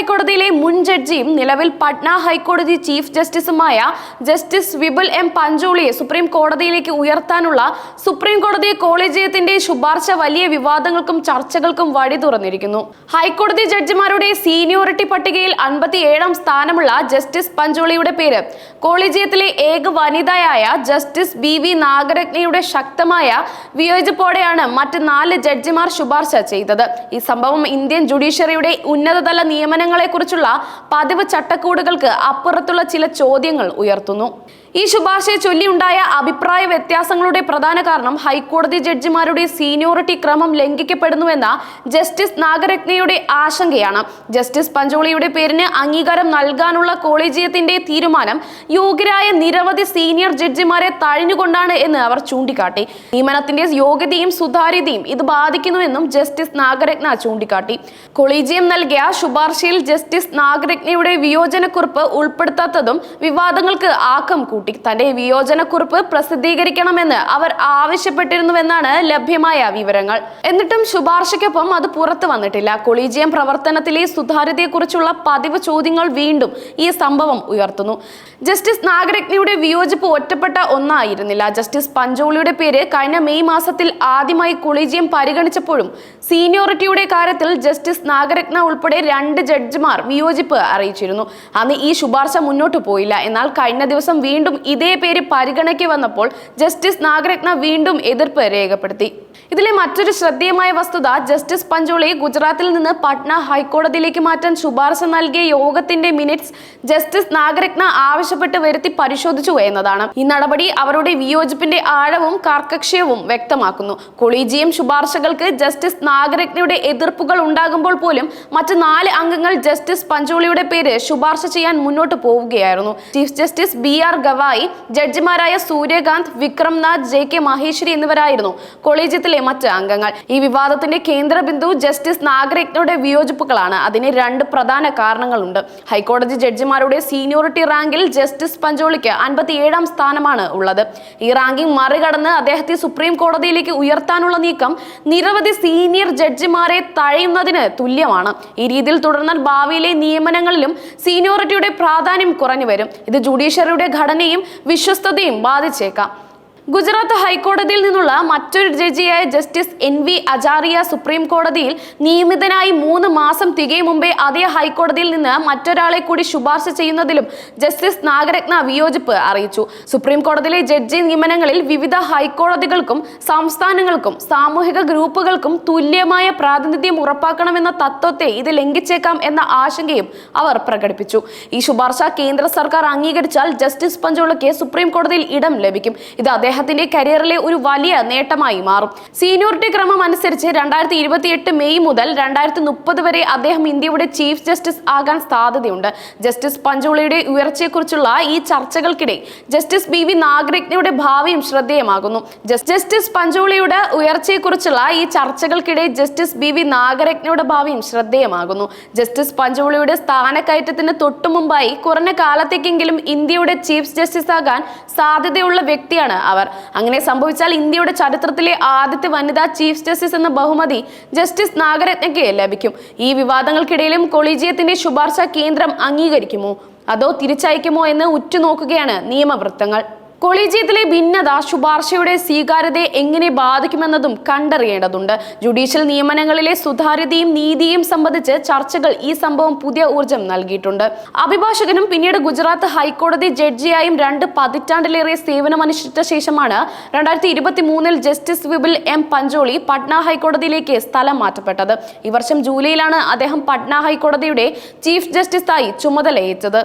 ഹൈക്കോടതിയിലെ മുൻ ജഡ്ജിയും നിലവിൽ പട്ന ഹൈക്കോടതി ചീഫ് ജസ്റ്റിസുമായ ജസ്റ്റിസ് വിപുൽ എം പഞ്ചോളിയെ സുപ്രീം കോടതിയിലേക്ക് ഉയർത്താനുള്ള സുപ്രീം കോടതി കോളേജിയത്തിന്റെ ശുപാർശ വലിയ വിവാദങ്ങൾക്കും ചർച്ചകൾക്കും വഴി തുറന്നിരിക്കുന്നു. ഹൈക്കോടതി ജഡ്ജിമാരുടെ സീനിയോറിറ്റി പട്ടികയിൽ അൻപത്തിയേഴാം സ്ഥാനമുള്ള ജസ്റ്റിസ് പഞ്ചോളിയുടെ പേര് കോളേജിയത്തിലെ ഏക വനിതയായ ജസ്റ്റിസ് ബി വി നാഗരത്നയുടെ ശക്തമായ വിയോജിപ്പോടെയാണ് മറ്റ് നാല് ജഡ്ജിമാർ ശുപാർശ ചെയ്തത്. ഈ സംഭവം ഇന്ത്യൻ ജുഡീഷ്യറിയുടെ ഉന്നതതല നിയമനങ്ങളെക്കുറിച്ചുള്ള പതിവ് ചട്ടക്കൂടുകൾക്ക് അപ്പുറത്തുള്ള ചില ചോദ്യങ്ങൾ ഉയർത്തുന്നു. ഈ ശുപാർശയെ ചൊല്ലിയുണ്ടായ അഭിപ്രായ വ്യത്യാസങ്ങളുടെ പ്രധാന കാരണം ഹൈക്കോടതി ജഡ്ജിമാരുടെ സീനിയോറിറ്റി ക്രമം ലംഘിക്കപ്പെടുന്നുവെന്ന ജസ്റ്റിസ് നാഗരത്നയുടെ ആശങ്കയാണ്. ജസ്റ്റിസ് പഞ്ചോളിയുടെ പേരിന് അംഗീകാരം നൽകാനുള്ള കോളേജിയത്തിന്റെ തീരുമാനം യോഗ്യരായ നിരവധി സീനിയർ ജഡ്ജിമാരെ തഴിഞ്ഞുകൊണ്ടാണ് എന്ന് അവർ ചൂണ്ടിക്കാട്ടി. നിയമനത്തിന്റെ യോഗ്യതയും സുതാര്യതയും ഇത് ബാധിക്കുന്നുവെന്നും ജസ്റ്റിസ് നാഗരത്ന ചൂണ്ടിക്കാട്ടി. കൊളീജിയം നൽകിയ ശുപാർശയിൽ ജസ്റ്റിസ് നാഗരത്നയുടെ വിയോജനക്കുറിപ്പ് ഉൾപ്പെടുത്താത്തതും വിവാദങ്ങൾക്ക് ആക്കം കൂട്ടി. തന്റെ വിയോജനക്കുറിപ്പ് പ്രസിദ്ധീകരിക്കണമെന്ന് അവർ ആവശ്യപ്പെട്ടിരുന്നുവെന്നാണ് ലഭ്യമായ വിവരങ്ങൾ. എന്നിട്ടും ശുപാർശയ്ക്കൊപ്പം അത് പുറത്തു വന്നിട്ടില്ല. കൊളീജിയം പ്രവർത്തനത്തിലെ സുതാര്യതയെക്കുറിച്ചുള്ള പതിവ് ചോദ്യങ്ങൾ വീണ്ടും ഈ സംഭവം ഉയർത്തുന്നു. ജസ്റ്റിസ് നാഗരത്നയുടെ വിയോജിപ്പ് ഒറ്റപ്പെട്ട ഒന്നായിരുന്നില്ല. ജസ്റ്റിസ് പഞ്ചോളിയുടെ പേര് കഴിഞ്ഞ മെയ് മാസത്തിൽ ആദ്യമായി കൊളീജിയം പരിഗണിച്ചപ്പോഴും സീനിയോറിറ്റിയുടെ കാര്യത്തിൽ ജസ്റ്റിസ് നാഗരത്ന ഉൾപ്പെടെ രണ്ട് ജഡ്ജിമാർ വിയോജിപ്പ് അറിയിച്ചിരുന്നു. അന്ന് ഈ ശുപാർശ മുന്നോട്ട് പോയില്ല. എന്നാൽ കഴിഞ്ഞ ദിവസം വീണ്ടും ഇതേ പേര് പരിഗണയ്ക്ക് വന്നപ്പോൾ ജസ്റ്റിസ് നാഗരത്ന വീണ്ടും എതിർപ്പ് രേഖപ്പെടുത്തി. ഇതിലെ മറ്റൊരു ശ്രദ്ധേയമായ വസ്തുത ജസ്റ്റിസ് പഞ്ചോളി ഗുജറാത്തിൽ നിന്ന് പട്ന ഹൈക്കോടതിയിലേക്ക് മാറ്റാൻ ശുപാർശ നൽകിയ യോഗത്തിന്റെ മിനിറ്റ്സ് ജസ്റ്റിസ് നാഗരത്ന ആവശ്യപ്പെട്ട് വരുത്തി പരിശോധിച്ചു എന്നതാണ്. ഈ നടപടി അവരുടെ വിയോജിപ്പിന്റെ ആഴവും കർക്കക്ഷയവും വ്യക്തമാക്കുന്നു. കൊളീജിയം ശുപാർശകൾക്ക് ജസ്റ്റിസ് നാഗരത്നയുടെ എതിർപ്പുകൾ ഉണ്ടാകുമ്പോൾ പോലും മറ്റ് നാല് അംഗങ്ങൾ ജസ്റ്റിസ് പഞ്ചോളിയുടെ പേര് ശുപാർശ ചെയ്യാൻ മുന്നോട്ട് പോവുകയായിരുന്നു. Chief justice B R Gavai ജഡ്ജിമാരായ Suryakant Vikramnath J K Maheshwari എന്നിവരായിരുന്നു. കൊളീജിയത്തിലെ മറ്റ് അംഗങ്ങൾ. ഈ വിവാദത്തിന്റെ കേന്ദ്രബിന്ദു ജസ്റ്റിസ് നാഗരത്നയുടെ വിയോജിപ്പുകളാണ്. അതിന് രണ്ട് പ്രധാന കാരണങ്ങളുണ്ട്. ഹൈക്കോടതി ജഡ്ജിമാരുടെ സീനിയോറിറ്റി റാങ്കിൽ ജസ്റ്റിസ് പഞ്ചോളിക്ക് അൻപത്തിയേഴാം സ്ഥാനമാണ് ഉള്ളത്. ഈ റാങ്കിംഗ് മറികടന്ന് അദ്ദേഹത്തെ സുപ്രീം കോടതിയിലേക്ക് ഉയർത്താനുള്ള നീക്കം നിരവധി സീനിയർ ജഡ്ജിമാരെ തഴയുന്നതിന് തുല്യമാണ്. ഈ രീതിയിൽ തുടർന്നാൽ ഭാവിയിലെ നിയമനങ്ങളിലും സീനിയോറിറ്റിയുടെ പ്രാധാന്യം കുറഞ്ഞു വരും. ഇത് ജുഡീഷ്യറിയുടെ ഘടനയും വിശ്വസ്തതയും ബാധിച്ചേക്കാം. ഗുജറാത്ത് ഹൈക്കോടതിയിൽ നിന്നുള്ള മറ്റൊരു ജഡ്ജിയായ justice N V Anjaria supreme കോടതിയിൽ നിയമിതനായി മൂന്ന് മാസം തികയും മുമ്പേ അതേ ഹൈക്കോടതിയിൽ നിന്ന് മറ്റൊരാളെ കൂടി ശുപാർശ ചെയ്യുന്നതിലും ജസ്റ്റിസ് നാഗരത്ന വിയോജിപ്പ് അറിയിച്ചു. സുപ്രീം കോടതിയിലെ ജഡ്ജി നിയമനങ്ങളിൽ വിവിധ ഹൈക്കോടതികൾക്കും സംസ്ഥാനങ്ങൾക്കും സാമൂഹിക ഗ്രൂപ്പുകൾക്കും തുല്യമായ പ്രാതിനിധ്യം ഉറപ്പാക്കണമെന്ന തത്വത്തെ ഇത് ലംഘിച്ചേക്കാം എന്ന ആശങ്കയും അവർ പ്രകടിപ്പിച്ചു. ഈ ശുപാർശ കേന്ദ്ര സർക്കാർ അംഗീകരിച്ചാൽ ജസ്റ്റിസ് പഞ്ചോളയ്ക്ക് സുപ്രീം കോടതിയിൽ ഇടം ലഭിക്കും. ഇത് അദ്ദേഹത്തിന്റെ കരിയറിലെ ഒരു വലിയ നേട്ടമായി മാറും. സീനിയോറിറ്റി ക്രമം അനുസരിച്ച് രണ്ടായിരത്തി ഇരുപത്തിയെട്ട് മെയ് മുതൽ രണ്ടായിരത്തി മുപ്പത് വരെ അദ്ദേഹം ഇന്ത്യയുടെ ചീഫ് ജസ്റ്റിസ് ആകാൻ സാധ്യതയുണ്ട്. ജസ്റ്റിസ് പഞ്ചോളിയുടെ ഉയർച്ചയെക്കുറിച്ചുള്ള ഈ ചർച്ചകൾക്കിടെ ജസ്റ്റിസ് ബി വി നാഗരത്നയുടെ ഭാവിയും ശ്രദ്ധേയമാകുന്നു. ജസ്റ്റിസ് പഞ്ചോളിയുടെ ഉയർച്ചയെക്കുറിച്ചുള്ള ഈ ചർച്ചകൾക്കിടെ ജസ്റ്റിസ് ബി വി നാഗരത്നയുടെ ഭാവിയും ശ്രദ്ധേയമാകുന്നു. ജസ്റ്റിസ് പഞ്ചോളിയുടെ സ്ഥാനക്കയറ്റത്തിന് തൊട്ടു മുമ്പായി കുറഞ്ഞ കാലത്തേക്കെങ്കിലും ഇന്ത്യയുടെ ചീഫ് ജസ്റ്റിസ് ആകാൻ സാധ്യതയുള്ള വ്യക്തിയാണ് അവർ. അങ്ങനെ സംഭവിച്ചാൽ ഇന്ത്യയുടെ ചരിത്രത്തിലെ ആദ്യത്തെ വനിതാ ചീഫ് ജസ്റ്റിസ് എന്ന ബഹുമതി ജസ്റ്റിസ് നാഗരത്നയ്ക്ക് ലഭിക്കും. ഈ വിവാദങ്ങൾക്കിടയിലും കൊളീജിയത്തിന്റെ ശുപാർശ കേന്ദ്രം അംഗീകരിക്കുമോ? അതോ തിരിച്ചയക്കുമോ എന്ന് ഉറ്റുനോക്കുകയാണ് നിയമവൃത്തങ്ങൾ. കൊളീജിയത്തിലെ ഭിന്നത ശുപാർശയുടെ സ്വീകാര്യതയെ എങ്ങനെ ബാധിക്കുമെന്നതും കണ്ടറിയേണ്ടതുണ്ട്. ജുഡീഷ്യൽ നിയമനങ്ങളിലെ സുതാര്യതയും നീതിയും സംബന്ധിച്ച് ചർച്ചകൾ ഈ സംഭവം പുതിയ ഊർജം നൽകിയിട്ടുണ്ട്. അഭിഭാഷകനും പിന്നീട് ഗുജറാത്ത് ഹൈക്കോടതി ജഡ്ജിയായും രണ്ട് പതിറ്റാണ്ടിലേറെ സേവനമനുഷ്ഠിച്ച ശേഷമാണ് രണ്ടായിരത്തി ഇരുപത്തി മൂന്നിൽ ജസ്റ്റിസ് വിപിൽ എം പഞ്ചോളി പട്ന ഹൈക്കോടതിയിലേക്ക് സ്ഥലം മാറ്റപ്പെട്ടത്. ഈ വർഷം ജൂലൈയിലാണ് അദ്ദേഹം പട്ന ഹൈക്കോടതിയുടെ ചീഫ് ജസ്റ്റിസായി ചുമതലയേറ്റത്.